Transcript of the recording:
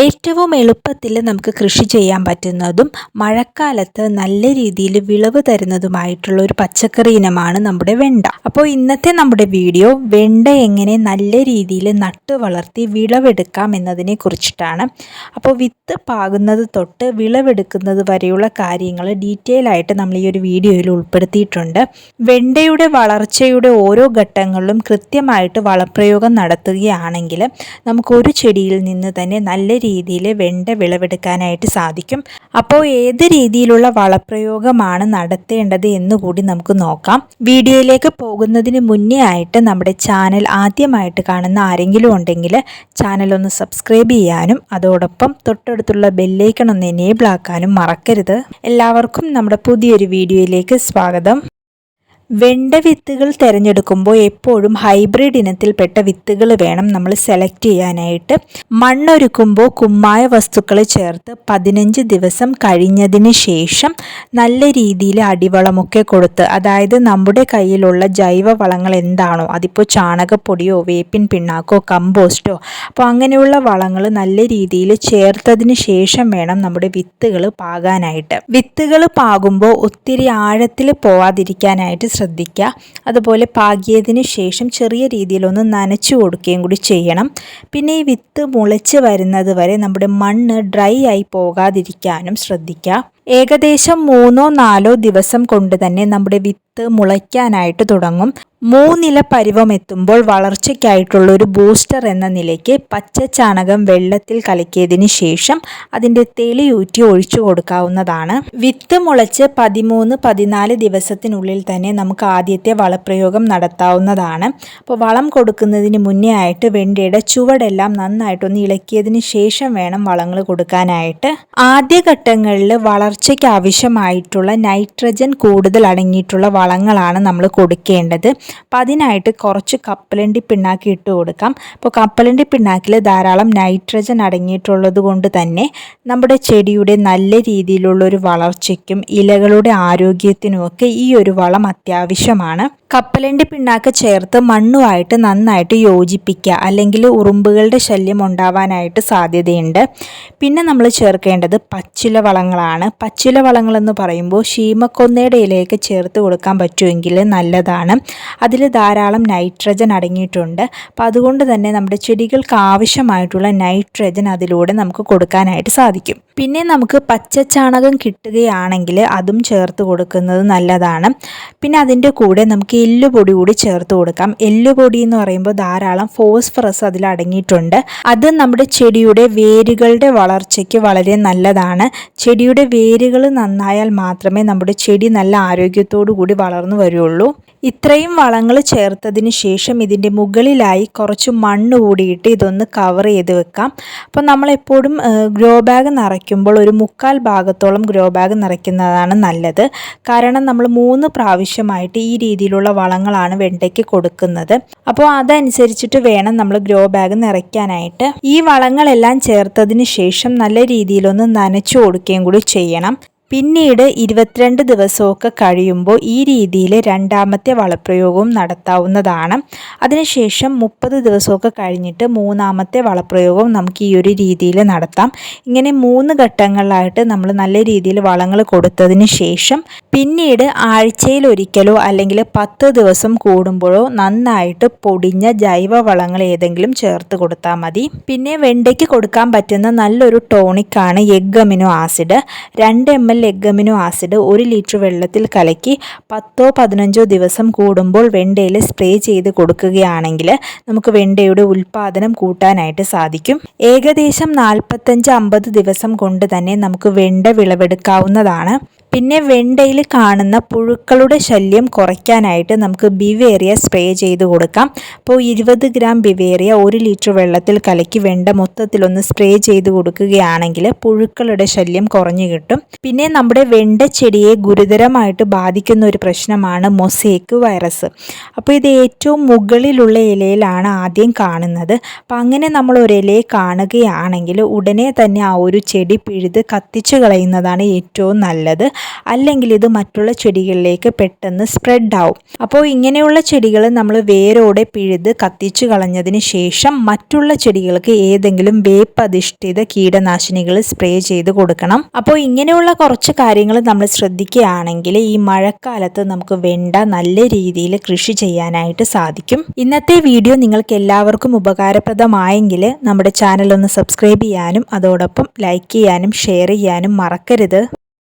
ഏറ്റവും എളുപ്പത്തിൽ നമുക്ക് കൃഷി ചെയ്യാൻ പറ്റുന്നതും മഴക്കാലത്ത് നല്ല രീതിയിൽ വിളവ് തരുന്നതുമായിട്ടുള്ള ഒരു പച്ചക്കറി ഇനമാണ് നമ്മുടെ വെണ്ട. അപ്പോൾ ഇന്നത്തെ നമ്മുടെ വീഡിയോ വെണ്ട എങ്ങനെ നല്ല രീതിയിൽ നട്ടു വളർത്തി വിളവെടുക്കാം എന്നതിനെ കുറിച്ചിട്ടാണ്. അപ്പോൾ വിത്ത് പാകുന്നത് തൊട്ട് വിളവെടുക്കുന്നത് വരെയുള്ള കാര്യങ്ങൾ ഡീറ്റെയിൽ ആയിട്ട് നമ്മൾ ഈ ഒരു വീഡിയോയിൽ ഉൾപ്പെടുത്തിയിട്ടുണ്ട്. വെണ്ടയുടെ വളർച്ചയുടെ ഓരോ ഘട്ടങ്ങളിലും കൃത്യമായിട്ട് വളപ്രയോഗം നടത്തുകയാണെങ്കിൽ നമുക്ക് ഒരു ചെടിയിൽ നിന്ന് തന്നെ നല്ല രീതിയിൽ വെണ്ട വിളവെടുക്കാനായിട്ട് സാധിക്കും. അപ്പോൾ ഏത് രീതിയിലുള്ള വളപ്രയോഗമാണ് നടത്തേണ്ടത് എന്നുകൂടി നമുക്ക് നോക്കാം. വീഡിയോയിലേക്ക് പോകുന്നതിന് മുന്നേ ആയിട്ട് നമ്മുടെ ചാനൽ ആദ്യമായിട്ട് കാണുന്ന ആരെങ്കിലും ഉണ്ടെങ്കിൽ ചാനൽ ഒന്ന് സബ്സ്ക്രൈബ് ചെയ്യാനും അതോടൊപ്പം തൊട്ടടുത്തുള്ള ബെല്ലൈക്കൺ ഒന്ന് എനേബിൾ ആക്കാനും മറക്കരുത്. എല്ലാവർക്കും നമ്മുടെ പുതിയൊരു വീഡിയോയിലേക്ക് സ്വാഗതം. വെണ്ട വിത്തുകൾ തിരഞ്ഞെടുക്കുമ്പോൾ എപ്പോഴും ഹൈബ്രിഡ് ഇനത്തിൽപ്പെട്ട വിത്തുകൾ വേണം നമ്മൾ സെലക്ട് ചെയ്യാനായിട്ട്. മണ്ണൊരുക്കുമ്പോൾ കുമ്മായ വസ്തുക്കൾ ചേർത്ത് പതിനഞ്ച് ദിവസം കഴിഞ്ഞതിന് ശേഷം നല്ല രീതിയിൽ അടിവളമൊക്കെ കൊടുത്ത് അതായത് നമ്മുടെ കയ്യിലുള്ള ജൈവ വളങ്ങൾ എന്താണോ അതിപ്പോൾ ചാണകപ്പൊടിയോ വേപ്പിൻ പിണ്ണാക്കോ കമ്പോസ്റ്റോ അപ്പോൾ അങ്ങനെയുള്ള വളങ്ങൾ നല്ല രീതിയിൽ ചേർത്തതിന് ശേഷം വേണം നമ്മുടെ വിത്തുകൾ പാകാനായിട്ട്. വിത്തുകൾ പാകുമ്പോൾ ഒത്തിരി ആഴത്തിൽ പോവാതിരിക്കാനായിട്ട് ശ്രദ്ധിക്കുക. അതുപോലെ പാകിയതിന് ശേഷം ചെറിയ രീതിയിലൊന്ന് നനച്ചു കൊടുക്കുകയും കൂടി ചെയ്യണം. പിന്നെ ഈ വിത്ത് മുളച്ച് വരുന്നത് വരെ നമ്മുടെ മണ്ണ് ഡ്രൈ ആയി പോകാതിരിക്കാനും ശ്രദ്ധിക്കുക. ഏകദേശം മൂന്നോ നാലോ ദിവസം കൊണ്ട് തന്നെ നമ്മുടെ വിത്ത് മുളയ്ക്കാനായിട്ട് തുടങ്ങും. മൂന്നില പരുവം എത്തുമ്പോൾ വളർച്ചയ്ക്കായിട്ടുള്ള ഒരു ബൂസ്റ്റർ എന്ന നിലയ്ക്ക് പച്ച ചാണകം വെള്ളത്തിൽ കലക്കിയതിന് ശേഷം അതിന്റെ തെളിയൂറ്റി ഒഴിച്ചു കൊടുക്കാവുന്നതാണ്. വിത്ത് മുളച്ച് പതിമൂന്ന് പതിനാല് ദിവസത്തിനുള്ളിൽ തന്നെ നമുക്ക് ആദ്യത്തെ വളപ്രയോഗം നടത്താവുന്നതാണ്. അപ്പോൾ വളം കൊടുക്കുന്നതിന് മുന്നേ ആയിട്ട് വെണ്ടയുടെ ചുവടെല്ലാം നന്നായിട്ടൊന്ന് ഇളക്കിയതിന് ശേഷം വേണം വളങ്ങൾ കൊടുക്കാനായിട്ട്. ആദ്യഘട്ടങ്ങളിൽ വളർച്ചയ്ക്ക് ആവശ്യമായിട്ടുള്ള നൈട്രജൻ കൂടുതൽ അടങ്ങിയിട്ടുള്ള വളങ്ങളാണ് നമ്മൾ കൊടുക്കേണ്ടത്. അപ്പം അതിനായിട്ട് കുറച്ച് കപ്പലണ്ടി പിണ്ണാക്കി ഇട്ട് കൊടുക്കാം. അപ്പോൾ കപ്പലണ്ടി പിണ്ണാക്കിൽ ധാരാളം നൈട്രജൻ അടങ്ങിയിട്ടുള്ളത് കൊണ്ട് തന്നെ നമ്മുടെ ചെടിയുടെ നല്ല രീതിയിലുള്ള ഒരു വളർച്ചയ്ക്കും ഇലകളുടെ ആരോഗ്യത്തിനുമൊക്കെ ഈ ഒരു വളം അത്യാവശ്യമാണ്. കപ്പലണ്ടി പിണ്ണാക്ക് ചേർത്ത് മണ്ണുമായിട്ട് നന്നായിട്ട് യോജിപ്പിക്കുക. അല്ലെങ്കിൽ ഉറുമ്പുകളുടെ ശല്യം ഉണ്ടാവാനായിട്ട് സാധ്യതയുണ്ട്. പിന്നെ നമ്മൾ ചേർക്കേണ്ടത് പച്ചില വളങ്ങളാണ്. പച്ചില വളങ്ങളെന്ന് പറയുമ്പോൾ ശീമക്കൊന്നയുടെ ഇലയൊക്കെ ചേർത്ത് കൊടുക്കാൻ പറ്റുമെങ്കിൽ നല്ലതാണ്. അതിൽ ധാരാളം നൈട്രജൻ അടങ്ങിയിട്ടുണ്ട്. അപ്പോൾ അതുകൊണ്ട് തന്നെ നമ്മുടെ ചെടികൾക്ക് ആവശ്യമായിട്ടുള്ള നൈട്രജൻ അതിലൂടെ നമുക്ക് കൊടുക്കാനായിട്ട് സാധിക്കും. പിന്നെ നമുക്ക് പച്ചച്ചാണകം കിട്ടുകയാണെങ്കിൽ അതും ചേർത്ത് കൊടുക്കുന്നത് നല്ലതാണ്. പിന്നെ അതിന്റെ കൂടെ നമുക്ക് എല്ലുപൊടി കൂടി ചേർത്ത് കൊടുക്കാം. എല്ലുപൊടി എന്ന് പറയുമ്പോൾ ധാരാളം ഫോസ്ഫറസ് അതിൽ അടങ്ങിയിട്ടുണ്ട്. അത് നമ്മുടെ ചെടിയുടെ വേരുകളുടെ വളർച്ചയ്ക്ക് വളരെ നല്ലതാണ്. ചെടിയുടെ വേരുകൾ നന്നായാൽ മാത്രമേ നമ്മുടെ ചെടി നല്ല ആരോഗ്യത്തോടു കൂടി വളർന്നു വരുള്ളൂ. ഇത്രയും വളങ്ങൾ ചേർത്തതിന് ശേഷം ഇതിന്റെ മുകളിലായി കുറച്ച് മണ്ണ് കൂടിയിട്ട് ഇതൊന്ന് കവർ ചെയ്ത് വെക്കാം. അപ്പോൾ നമ്മളെപ്പോഴും ഗ്രോ ബാഗ് നിറയ്ക്കുമ്പോൾ ഒരു മുക്കാൽ ഭാഗത്തോളം ഗ്രോ ബാഗ് നിറയ്ക്കുന്നതാണ് നല്ലത്. കാരണം നമ്മൾ മൂന്ന് പ്രാവശ്യമായിട്ട് ഈ രീതിയിലുള്ള വളങ്ങളാണ് വെണ്ടയ്ക്ക് കൊടുക്കുന്നത്. അപ്പോൾ അതനുസരിച്ചിട്ട് വേണം നമ്മൾ ഗ്രോ ബാഗ് നിറയ്ക്കാനായിട്ട്. ഈ വളങ്ങളെല്ലാം ചേർത്തതിന് ശേഷം നല്ല രീതിയിലൊന്ന് നനച്ചു കൊടുക്കുകയും കൂടി ചെയ്യണം. പിന്നീട് ഇരുപത്തിരണ്ട് ദിവസമൊക്കെ കഴിയുമ്പോൾ ഈ രീതിയിൽ രണ്ടാമത്തെ വളപ്രയോഗവും നടത്താവുന്നതാണ്. അതിനുശേഷം മുപ്പത് ദിവസമൊക്കെ കഴിഞ്ഞിട്ട് മൂന്നാമത്തെ വളപ്രയോഗവും നമുക്ക് ഈ ഒരു രീതിയിൽ നടത്താം. ഇങ്ങനെ മൂന്ന് ഘട്ടങ്ങളിലായിട്ട് നമ്മൾ നല്ല രീതിയിൽ വളങ്ങൾ കൊടുത്തതിന് ശേഷം പിന്നീട് ആഴ്ചയിൽ ഒരിക്കലോ അല്ലെങ്കിൽ പത്ത് ദിവസം കൂടുമ്പോഴോ നന്നായിട്ട് പൊടിഞ്ഞ ജൈവ വളങ്ങൾ ഏതെങ്കിലും ചേർത്ത് കൊടുത്താൽ മതി. പിന്നെ വെണ്ടയ്ക്ക് കൊടുക്കാൻ പറ്റുന്ന നല്ലൊരു ടോണിക്കാണ് എഗ് അമിനോ ആസിഡ്. രണ്ട് M L egg amino acid ഒരു ലിറ്റർ വെള്ളത്തിൽ കലക്കി പത്തോ പതിനഞ്ചോ ദിവസം കൂടുമ്പോൾ വെണ്ടയിൽ സ്പ്രേ ചെയ്ത് കൊടുക്കുകയാണെങ്കിൽ നമുക്ക് വെണ്ടയുടെ ഉൽപ്പാദനം കൂട്ടാനായിട്ട് സാധിക്കും. ഏകദേശം നാൽപ്പത്തഞ്ച് അമ്പത് ദിവസം കൊണ്ട് തന്നെ നമുക്ക് വെണ്ട വിളവെടുക്കാവുന്നതാണ്. പിന്നെ വെണ്ടയിൽ കാണുന്ന പുഴുക്കളുടെ ശല്യം കുറയ്ക്കാനായിട്ട് നമുക്ക് ബിവേറിയ സ്പ്രേ ചെയ്ത് കൊടുക്കാം. അപ്പോൾ ഇരുപത് ഗ്രാം ബിവേറിയ ഒരു ലിറ്റർ വെള്ളത്തിൽ കലക്കി വെണ്ട മൊത്തത്തിലൊന്ന് സ്പ്രേ ചെയ്ത് കൊടുക്കുകയാണെങ്കിൽ പുഴുക്കളുടെ ശല്യം കുറഞ്ഞു കിട്ടും. പിന്നെ നമ്മുടെ വെണ്ട ചെടിയെ ഗുരുതരമായിട്ട് ബാധിക്കുന്ന ഒരു പ്രശ്നമാണ് മൊസേക്ക് വൈറസ്. അപ്പോൾ ഇത് ഏറ്റവും മുകളിലുള്ള ഇലയിലാണ് ആദ്യം കാണുന്നത്. അപ്പം അങ്ങനെ നമ്മൾ ഒരു ഇലയെ കാണുകയാണെങ്കിൽ ഉടനെ തന്നെ ആ ഒരു ചെടി പിഴുത് കത്തിച്ചു കളയുന്നതാണ് ഏറ്റവും നല്ലത്. അല്ലെങ്കിൽ ഇത് മറ്റുള്ള ചെടികളിലേക്ക് പെട്ടെന്ന് സ്പ്രെഡ് ആവും. അപ്പോൾ ഇങ്ങനെയുള്ള ചെടികൾ നമ്മൾ വേരോടെ പിഴുത് കത്തിച്ചു കളഞ്ഞതിന് ശേഷം മറ്റുള്ള ചെടികൾക്ക് ഏതെങ്കിലും വേപ്പധിഷ്ഠിത കീടനാശിനികൾ സ്പ്രേ ചെയ്ത് കൊടുക്കണം. അപ്പോൾ ഇങ്ങനെയുള്ള കുറച്ച് കാര്യങ്ങൾ നമ്മൾ ശ്രദ്ധിക്കുകയാണെങ്കിൽ ഈ മഴക്കാലത്ത് നമുക്ക് വെണ്ട നല്ല രീതിയിൽ കൃഷി ചെയ്യാനായിട്ട് സാധിക്കും. ഇന്നത്തെ വീഡിയോ നിങ്ങൾക്ക് എല്ലാവർക്കും ഉപകാരപ്രദമായെങ്കിൽ നമ്മുടെ ചാനൽ ഒന്ന് സബ്സ്ക്രൈബ് ചെയ്യാനും അതോടൊപ്പം ലൈക്ക് ചെയ്യാനും ഷെയർ ചെയ്യാനും മറക്കരുത്.